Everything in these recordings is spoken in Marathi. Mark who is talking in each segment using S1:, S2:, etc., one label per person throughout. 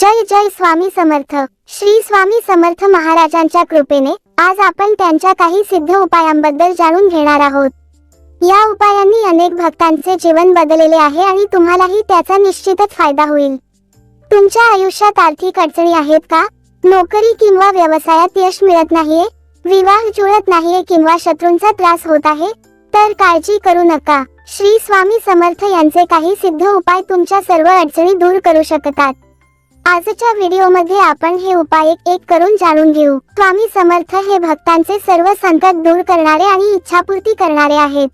S1: जय जय स्वामी समर्थ. श्री स्वामी समर्थ महाराजांच्या कृपेने आज आपण त्यांच्या काही सिद्ध उपायांबद्दल जाणून घेणार आहोत. या उपायांनी अनेक भक्तांचे जीवन बदलले आहे आणि तुम्हालाही त्याचा निश्चितच फायदा होईल. तुमच्या आयुष्यात आर्थिक अडचणी आहेत का? नोकरी किंवा व्यवसायात यश मिळत नाहीये? विवाह जुळत नाहीये किंवा शत्रूंचा त्रास होत आहे? तर काळजी करू नका. श्री स्वामी समर्थ यांचे काही सिद्ध उपाय तुमच्या सर्व अडचणी दूर करू शकतात. आजच्या व्हिडिओमध्ये आपण हे उपाय एक एक करून जाणून घेऊ. स्वामी समर्थ हे भक्तांचे सर्व संकट दूर करणारे आणि इच्छापूर्ती करणारे आहेत.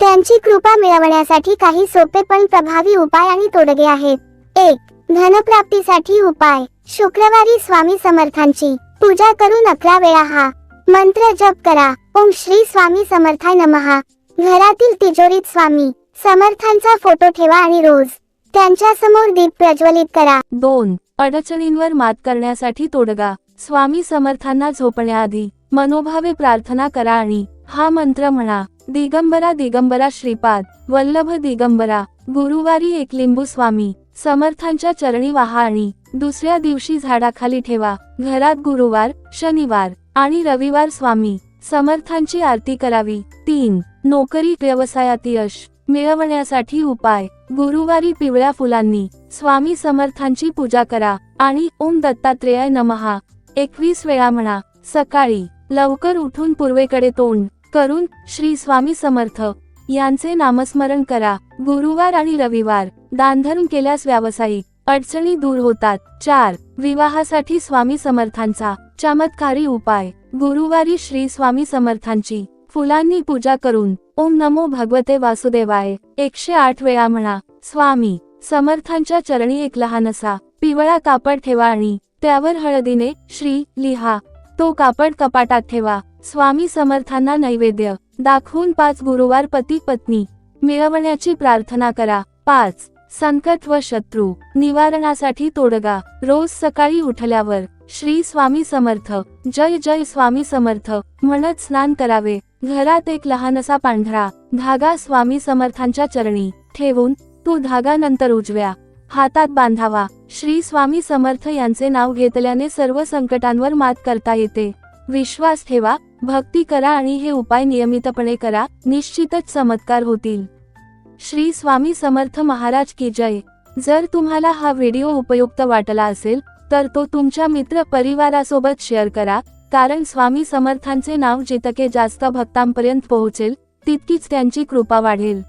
S1: त्यांची कृपा मिळवण्यासाठी काही सोपे पण प्रभावी उपाय आणि तोडगे आहेत. एक धनप्राप्तीसाठी उपाय. शुक्रवारी स्वामी समर्थांची पूजा करून अकरा वेळा हा मंत्र जप करा. ओम श्री स्वामी समर्थाय नमहा घरातील तिजोरीत स्वामी समर्थांचा फोटो ठेवा आणि रोज त्यांच्यासमोर दीप प्रज्वलित करा.
S2: दोन अडचणींवर मात करण्यासाठी तोडगा. स्वामी समर्थांना झोपण्याआधी मनोभावे प्रार्थना करा आणि हा मंत्र म्हणा दिगंबरा दिगंबरा श्रीपाद वल्लभ दिगंबरा गुरुवारी एक लिंबू स्वामी समर्थांच्या चरणी वाहा आणि दुसऱ्या दिवशी झाडाखाली ठेवा. घरात गुरुवार शनिवार आणि रविवार स्वामी समर्थांची आरती करावी. तीन नोकरी व्यवसायात यश. मिळवण्यासाठी उपाय. गुरुवारी पिवळ्या फुलांनी स्वामी समर्थांची पूजा करा आणि ओम दत्तात्रेय नमहा एकवीस वेळा म्हणा. सकाळी लवकर उठून पूर्वेकडे तोंड करून श्री स्वामी समर्थ यांचे नामस्मरण करा. गुरुवार आणि रविवार दानधर्म केल्यास व्यावसायिक अडचणी दूर होतात. चार. विवाहासाठी स्वामी समर्थांचा चमत्कारी उपाय. गुरुवारी श्री स्वामी समर्थांची फुलांनी पूजा करून ओम नमो भगवते वासुदेवाय एकशे आठ वेळा म्हणा स्वामी समर्थांच्या चरणी एक लहानसा पिवळा कापड ठेवा आणि त्यावर हळदीने श्री लिहा. तो कापड कपाटात ठेवा. स्वामी समर्थांना नैवेद्य दाखवून पाच गुरुवार पती पत्नी मिळवण्याची प्रार्थना करा. पाच संकट व शत्रू निवारणासाठी तोडगा. रोज सकाळी उठल्यावर श्री स्वामी समर्थ जय जय स्वामी समर्थ म्हणत स्नान करावे. घरात एक लहानसा पांढरा धागा स्वामी समर्थांच्या चरणी ठेवून तो धागा नंतर उजव्या हातात बांधावा. श्री स्वामी समर्थ यांचे नाव घेतल्याने सर्व संकटांवर मात करता येते. विश्वास ठेवा भक्ती करा आणि हे उपाय नियमितपणे करा निश्चितच चमत्कार होतील. श्री स्वामी समर्थ महाराज की जय. जर तुम्हाला हा व्हिडिओ उपयुक्त वाटला असेल तर तो तुमच्या मित्र परिवारासोबत शेअर करा कारण स्वामी समर्थांचे नाव जितके जास्त भक्तांपर्यंत पोहोचेल तितकीच त्यांची कृपा वाढेल.